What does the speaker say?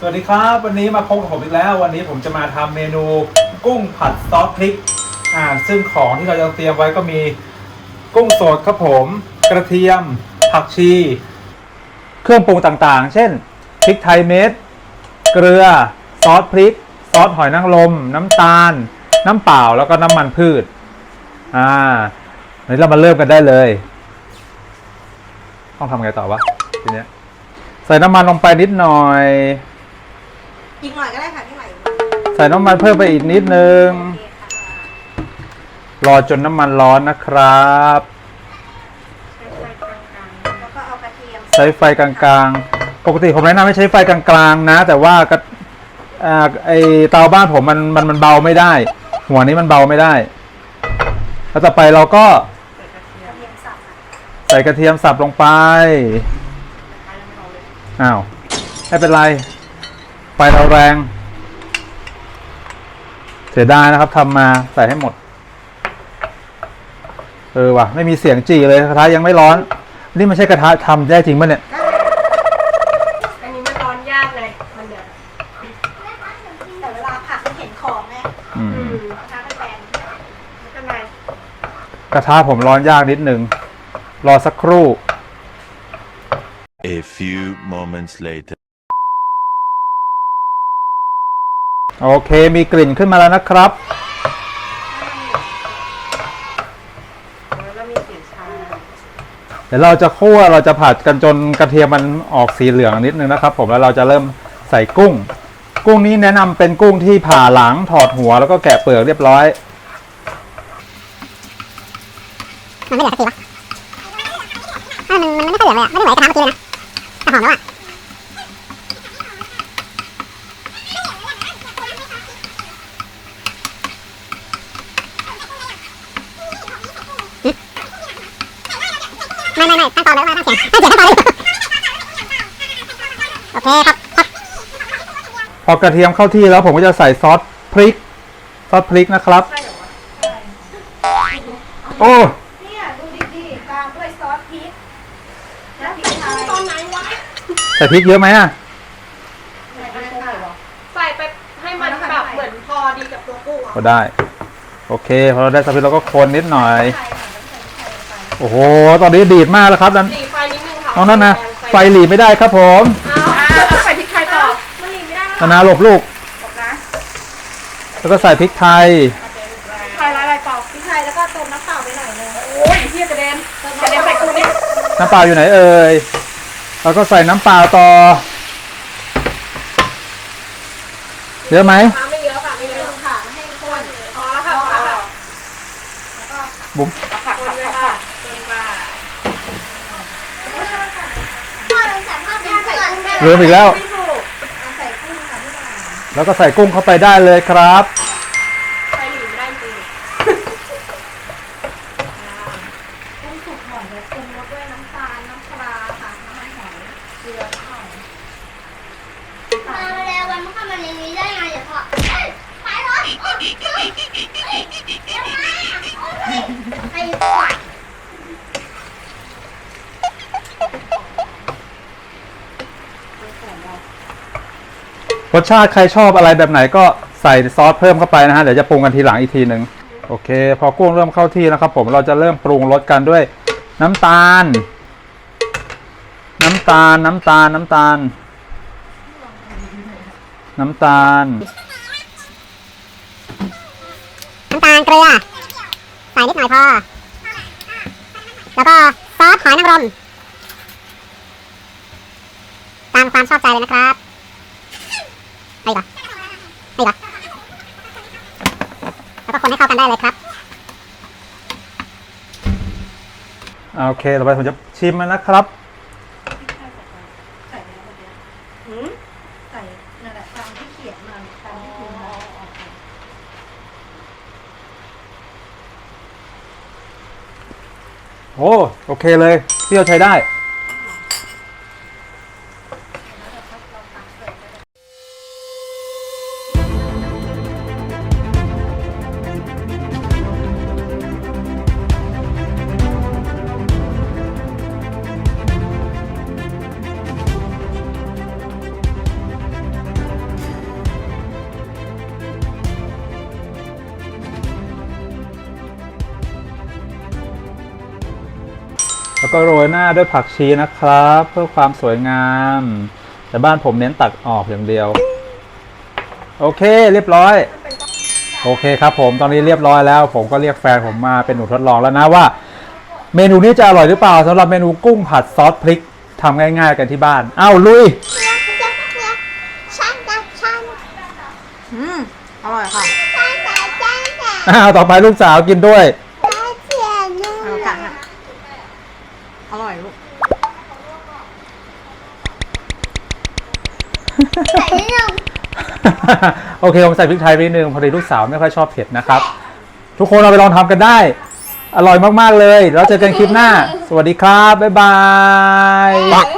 สวัสดีครับ วันนี้มาพบกับผมอีกแล้ว วันนี้ผมจะมาทำเมนูกุ้งผัดซอสพริกอ่าซึ่งของที่เราจะเตรียมไว้ก็มีกุ้งสดครับผม กระเทียม ผักชี เครื่องปรุงต่างๆ เช่นพริกไทยเม็ดเกลือซอสพริก ซอสหอยนางรมน้ำตาล น้ำเปล่าแล้วก็น้ำมันพืชอ่าเดี๋ยวเรามาเริ่มกันได้เลย ต้องทำไงต่อวะทีเนี้ยใส่น้ำมันลงไปนิดหน่อย อีกหน่อยก็ได้ค่ะพี่ใหม่ใส่น้ำมันเพิ่มไปอีกนิดนึงโอเคค่ะรอจนน้ำมันร้อนนะครับ แล้วก็เอากระเทียมใช้ไฟกลางๆ ปกติผมแนะนำให้ใช้ไฟกลางๆนะ แต่ว่ากระอ่าไอเตาบ้านผมมันมันมันเบาไม่ได้ หัวนี้มันเบาไม่ได้ แล้วต่อไปเราก็กระเทียมสับค่ะใส่กระเทียมสับลงไป อ้าว ไม่เป็นไร ไฟเราแรง เสียดายนะครับทำมาใส่ให้หมด เออว่ะ ไม่มีเสียงจีเลยกระทะยังไม่ร้อน นี่ไม่ใช่กระทะทำได้จริงป่ะเนี่ย อันนี้มันร้อนยากเลย มันเดือดแต่เวลาผัดมันเห็นของไงอืมอืม กระทะมันแบนไม่เป็นไรกระทะผมร้อนยากนิดนึงรอสักครู่ A few moments later. โอเคมีกลิ่นขึ้นมาแล้วนะครับ แล้วมีกลิ่นชาเดี๋ยวเราจะคั่วเราจะผัดกันจนกระเทียมมันออกสีเหลืองนิดนึงนะครับ ผมแล้วเราจะเริ่มใส่กุ้ง กุ้งนี้แนะนำเป็นกุ้งที่ผ่าหลังถอดหัวแล้วก็แกะเปลือกเรียบร้อย มันไม่เหลือสักทีวะเออมันมันไม่ค่อยเหลือเลยอะไม่ได้เหมือนกระทะเมื่อกี้เลยนะแต่หอมแล้วอะหึ ไม่ไม่ไม่ตั้งตอนเลยไม่ตั้งเสียงตั้งเสียงตั้งตอนเลยโอเคครับครับพอกระเทียมเข้าที่แล้วผมก็จะใส่ซอสพริก ซอสพริกนะครับ โอ้เนี่ยดูดีๆตามด้วยซอสพริกและพริกไทยตอนไหนวะใส่พริกเยอะไหมอะใส่ไปให้มันแบบเหมือนพอดีกับตัวกุ้งอะก็ได้ โอเคพอเราได้ซอสพริกเราก็คนนิดหน่อย โอ้โห ตอนนี้ดีดมากแล้วครับนั้นสีไฟนิดนึงค่ะเอานั่นนะไฟหลีไม่ได้ครับผมเอาเอาใส่พริกไทยต่อมันหลีไม่ได้นานาหลบลูกแล้วก็ใส่พริกไทยไทยอะไรต่อพริกไทยแล้วก็เติมน้ำเปล่าไปหน่อยนึงโอ้ยเฮียกระเด็นกระเด็นใส่กุ้งนี่น้ำเปล่าอยู่ไหนเอ่ยแล้วก็ใส่น้ำเปล่าต่อ เยอะไหม น้ำไม่เยอะค่ะไม่เยอะค่ะไม่ให้ข้นพอแล้วค่ะพอแล้วค่ะบุ๋ม ผักคนเลยค่ะคนค่ะ พ่อเราใส่ผ้าเป็น ใส่กุ้งได้เริ่มอีกแล้ว ใส่กุ้งค่ะพี่ใหม่แล้วก็ใส่กุ้งเข้าไปได้เลยครับไฟหลีไม่ได้จริงกุ้งสุกหน่อยเลยปรุงรสด้วยน้ำตาล น้ำปลาค่ะน้ำมันหอยเกลือหน่อยมาแล้ววันมันเข้ามาในนี้ได้ไงเดี๋ยวพอไปรถ รรสชาติใครชอบอะไรแบบไหนก็ใส่ซอสเพิ่มเข้าไปนะฮะเดี๋ยวจะปรุงกันทีหลังอีกทีหนึ่งโอเค พอกุ้งเริ่มเข้าที่นะครับ ผมเราจะเริ่มปรุงรสกันด้วย น้ำตาล น้ำตาลน้ำตาลน้ำตาล น้ำตาล น้ำตาลเกลือใส่นิดหน่อยพอ แล้วก็ซอสหอยนางรม ตามความชอบใจเลยนะครับไปก่อนไปก่อนแล้วก็คนให้เข้ากันได้เลยครับ โอเค ต่อไปผมจะชิมมันนะครับ ใส่แล้วเดี๋ยวหืมใส่นั่นแหละตามที่เขียนมาตามที่พิมพ์มาโอ้ โอเคเลยเปรี้ยวใช้ได้ ก็โรยหน้าด้วยผักชีนะครับ เพื่อความสวยงาม แต่บ้านผมเน้นตักออกอย่างเดียว โอเคเรียบร้อย โอเคครับผมตอนนี้เรียบร้อยแล้ว ผมก็เรียกแฟนผมมาเป็นหนูทดลองแล้วนะว่า เมนูนี้จะอร่อยหรือเปล่าสำหรับเมนูกุ้งผัดซอสพริกทำง่าย ๆ กันที่บ้านอ้าวลุยอืมอร่อยค่ะอ้าวต่อไปลูกสาวกินด้วย เอาค่ะอร่อยลูก โอเคผมใส่พริกไทยไปนิดนึงพอดีลูกสาวไม่ค่อยชอบเผ็ดนะครับ ทุกคนเอาไปลองทำกันได้ อร่อยมากๆเลย แล้วเจอกันคลิปหน้า สวัสดีครับ บ๊ายบาย